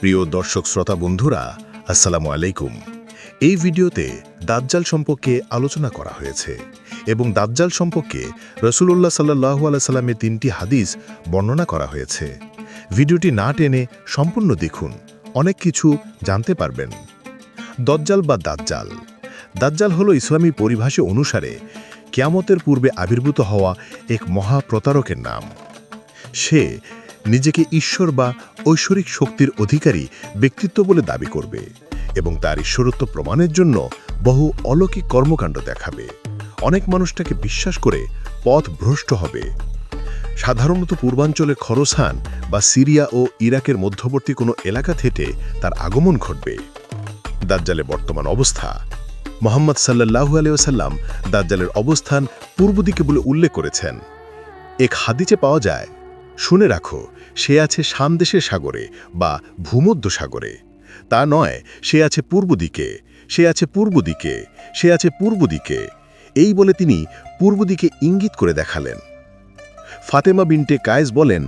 প্রিয় দর্শক শ্রোতা বন্ধুরা, আসসালামু আলাইকুম। এই ভিডিওতে দাজ্জাল সম্পর্কে আলোচনা করা হয়েছে এবং দাজ্জাল সম্পর্কে রসুল্লাহ সাল্লাহু আলাইসাল্লামের তিনটি হাদিস বর্ণনা করা হয়েছে। ভিডিওটি না টেনে সম্পূর্ণ দেখুন, অনেক কিছু জানতে পারবেন। দজ্জাল বা দাজ্জাল। দাজ্জাল হল ইসলামী পরিভাষা অনুসারে কেয়ামতের পূর্বে আবির্ভূত হওয়া এক মহাপ্রতারকের নাম। সে নিজেকে ঈশ্বর বা ঐশ্বরিক শক্তির অধিকারী ব্যক্তিত্ব বলে দাবি করবে এবং তার ঈশ্বরত্ব প্রমাণের জন্য বহু অলৌকিক কর্মকাণ্ড দেখাবে। অনেক মানুষটাকে বিশ্বাস করে পথ ভ্রষ্ট হবে। সাধারণত পূর্বাঞ্চলে খরসান বা সিরিয়া ও ইরাকের মধ্যবর্তী কোনো এলাকা থেকে তার আগমন ঘটবে। দাজ্জালের বর্তমান অবস্থা। মোহাম্মদ সাল্লাহু আলিয়াল্লাম দাজ্জালের অবস্থান পূর্ব দিকে বলে উল্লেখ করেছেন। এক হাদিচে পাওয়া যায় শুনে রাখো, সে আছে সামদেশের সাগরে বা ভূমধ্য সাগরে। তা নয়, সে আছে পূর্ব দিকে, সে আছে পূর্ব দিকে, সে আছে পূর্ব দিকে। এই বলে তিনি পূর্ব দিকে ইঙ্গিত করে দেখালেন। ফাতেমা বিনটে কায়েস বলেন,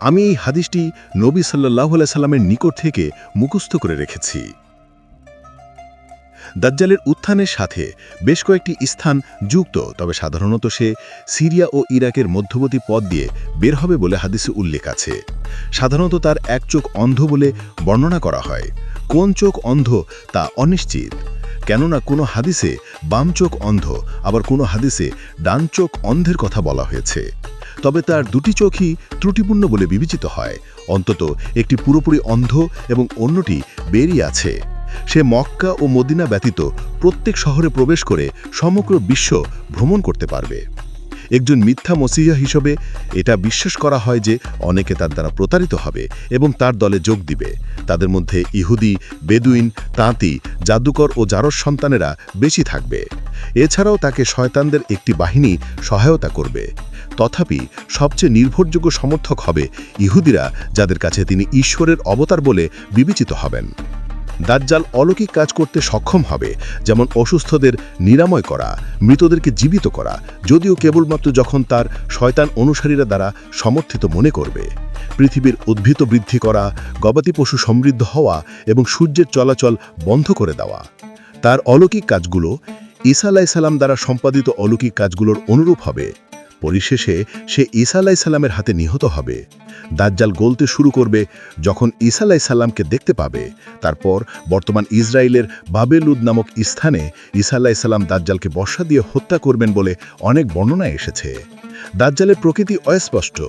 আমি এই হাদিসটি নবী সাল্লাহ সাল্লামের নিকট থেকে মুখস্থ করে রেখেছি। দাজ্জালের উত্থানের সাথে বেশ কয়েকটি স্থান যুক্ত, তবে সাধারণত সে সিরিয়া ও ইরাকের মধ্যবর্তী পথ দিয়ে বের হবে বলে হাদিসে উল্লেখ আছে। সাধারণত তার এক চোখ অন্ধ বলে বর্ণনা করা হয়। কোন চোখ অন্ধ তা অনিশ্চিত। কেননা কোনো হাদিসে বাম চোখ অন্ধ, আবার কোনো হাদিসে ডান চোখ অন্ধের কথা বলা হয়েছে। তবে তার দুটি চোখই ত্রুটিপূর্ণ বলে বিবেচিত হয়। অন্তত একটি পুরোপুরি অন্ধ এবং অন্যটি বেরিয়ে আছে। সে মক্কা ও মদিনা ব্যতীত প্রত্যেক শহরে প্রবেশ করে সমগ্র বিশ্ব ভ্রমণ করতে পারবে। একজন মিথ্যা মসিহা হিসেবে এটা বিশ্বাস করা হয় যে অনেকে তার দ্বারা প্রতারিত হবে এবং তার দলে যোগ দিবে। তাদের মধ্যে ইহুদি, বেদুইন, তাঁতি, জাদুকর ও জারস সন্তানেরা বেশি থাকবে। এছাড়াও তাকে শয়তানদের একটি বাহিনী সহায়তা করবে। তথাপি সবচেয়ে নির্ভরযোগ্য সমর্থক হবে ইহুদিরা, যাদের কাছে তিনি ঈশ্বরের অবতার বলে বিবেচিত হবেন। দাজ্জাল অলৌকিক কাজ করতে সক্ষম হবে, যেমন অসুস্থদের নিরাময় করা, মৃতদেরকে জীবিত করা, যদিও কেবলমাত্র যখন তার শয়তান অনুসারীরা দ্বারা সমর্থিত মনে করবে। পৃথিবীর উদ্ভিদ বৃদ্ধি করা, গবাদি পশু সমৃদ্ধ হওয়া এবং সূর্যের চলাচল বন্ধ করে দেওয়া। তার অলৌকিক কাজগুলো ঈসা আলাইসাল্লাম দ্বারা সম্পাদিত অলৌকিক কাজগুলোর অনুরূপ হবে। পরিশেষে সে ঈসা আলাইসাল্লামের হাতে নিহত হবে। দাজ্জাল গলতে শুরু করবে যখন ঈসা আলাইসাল্লামকে দেখতে পাবে। তারপর বর্তমান ইসরায়েলের বাবেলুদ নামক স্থানে ঈসা আলাইসাল্লাম দাজ্জালকে বর্ষা দিয়ে হত্যা করবেন বলে অনেক বর্ণনা এসেছে। দাজ্জালের প্রকৃতি অস্পষ্ট।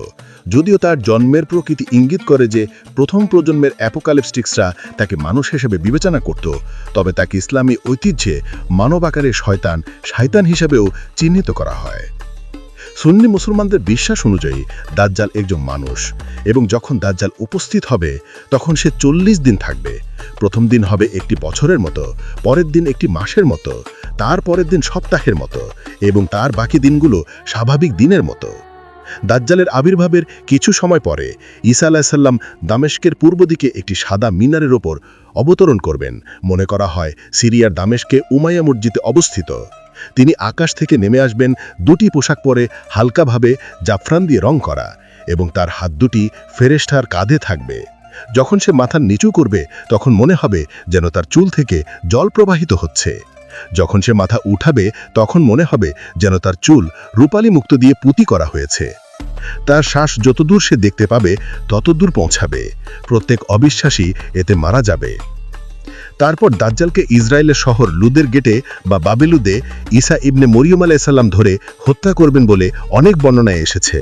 যদিও তার জন্মের প্রকৃতি ইঙ্গিত করে যে প্রথম প্রজন্মের অ্যাপোকালিপস্টিক্সরা তাকে মানুষ হিসেবে বিবেচনা করত, তবে তাকে ইসলামী ঐতিহ্যে মানব আকারে শয়তান, শায়তান হিসেবেও চিহ্নিত করা হয়। সুন্নি মুসলমানদের বিশ্বাস অনুযায়ী দাজ্জাল একজন মানুষ এবং যখন দাজ্জাল উপস্থিত হবে, তখন সে চল্লিশ দিন থাকবে। প্রথম দিন হবে একটি বছরের মতো, পরের দিন একটি মাসের মতো, তার পরের দিন সপ্তাহের মতো এবং তার বাকি দিনগুলো স্বাভাবিক দিনের মতো। দাজ্জালের আবির্ভাবের কিছু সময় পরে ঈসা আলাহিসাল্লাম দামেশকের পূর্ব দিকে একটি সাদা মিনারের ওপর অবতরণ করবেন। মনে করা হয়, সিরিয়ার দামেশকে উমাইয়া মসজিদে অবস্থিত। তিনি আকাশ থেকে নেমে আসবেন দুটি পোশাক পরে হালকাভাবে জাফরান দিয়ে রং করা এবং তার হাত দুটি ফেরেস্টার কাঁধে থাকবে। যখন সে মাথা নিচু করবে, তখন মনে হবে যেন তার চুল থেকে জল প্রবাহিত হচ্ছে। যখন সে মাথা উঠাবে, তখন মনে হবে যেন তার চুল রূপালী মুক্ত দিয়ে পুঁতি করা হয়েছে। তার শ্বাস যতদূর সে দেখতে পাবে, ততদূর পৌঁছাবে। প্রত্যেক অবিশ্বাসী এতে মারা যাবে। তারপর দাজ্জালকে ইসরায়েলের শহর লুদের গেটে বা বাবেলুদে ঈসা ইবনে মরিয়ম আলাইসাল্লাম ধরে হত্যা করবেন বলে অনেক বর্ণনায় এসেছে।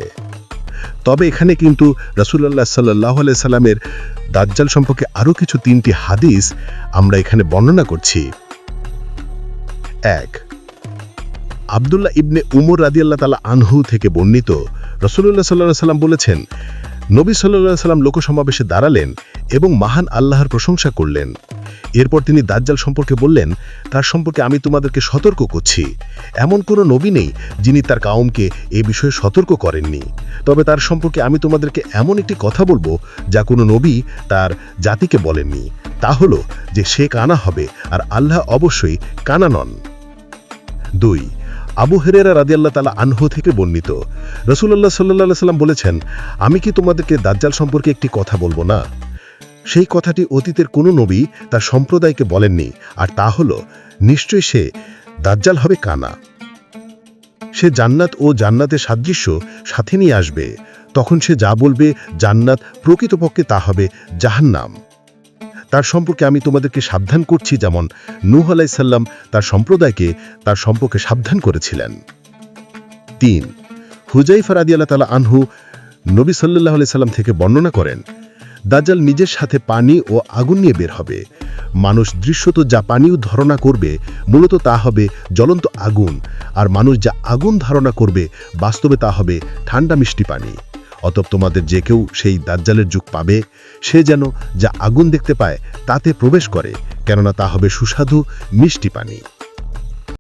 তবে এখানে কিন্তু রসুল্লাহ সাল্লাহ সাল্লামের দাজ্জাল সম্পর্কে আরও কিছু তিনটি হাদিস আমরা এখানে বর্ণনা করছি। এক, আবদুল্লাহ ইবনে উমর রাদিয়াল্লাহ তালা আনহু থেকে বর্ণিত। রসুল্লাহ সাল্লাহ সাল্লাম বলেছেন নবী সাল্লাহ সাল্লাম লোকসমাবেশে দাঁড়ালেন এবং মহান আল্লাহর প্রশংসা করলেন। এরপর তিনি দাজ্জাল সম্পর্কে বললেন, তার সম্পর্কে আমি তোমাদেরকে সতর্ক করছি। এমন কোনো নবী নেই যিনি তার কাউমকে এ বিষয়ে সতর্ক করেননি। তবে তার সম্পর্কে আমি তোমাদেরকে এমন একটি কথা বলব যা কোনো নবী তার জাতিকে বলেননি। তা হলো যে সে কানা হবে আর আল্লাহ অবশ্যই কানা নন। দুই আবু হেরেরা রাদিয়াল্লাহ তালা আনহু থেকে বর্ণিত। রসুল্লাহ সাল্লাহ সাল্লাম বলেছেন, আমি কি তোমাদেরকে দাজ্জাল সম্পর্কে একটি কথা বলব না? সেই কথাটি অতীতের কোনো নবী তার সম্প্রদায়কে বলেননি, আর তা হল, নিশ্চয়ই সে দাজ্জাল হবে কানা? সে জান্নাত ও জান্নাতের সাদৃশ্য সাথে নিয়ে আসবে। তখন সে যা বলবে জান্নাত প্রকৃতপক্ষে তা হবে জাহান্নাম। তার সম্পর্কে আমি তোমাদেরকে সাবধান করছি যেমন নূহ আলাইসাল্লাম তার সম্প্রদায়কে তার সম্পর্কে সাবধান করেছিলেন। তিন হুজাইফা রাদি আল্লাহ তালা আনহু নবী সাল্লাহ সাল্লাম থেকে বর্ণনা করেন, দাজ্জাল নিজের সাথে পানি ও আগুন নিয়ে বের হবে। মানুষ দৃশ্যত যা পানিও ধারণা করবে, মূলত তা হবে জ্বলন্ত আগুন। আর মানুষ যা আগুন ধারণা করবে, বাস্তবে তা হবে ঠান্ডা মিষ্টি পানি। অতএব তোমাদের যে কেউ সেই দাজ্জালের যুগ পাবে, সে যেন যা আগুন দেখতে পায় তাতে প্রবেশ করে, কেননা তা হবে সুস্বাদু মিষ্টি পানি।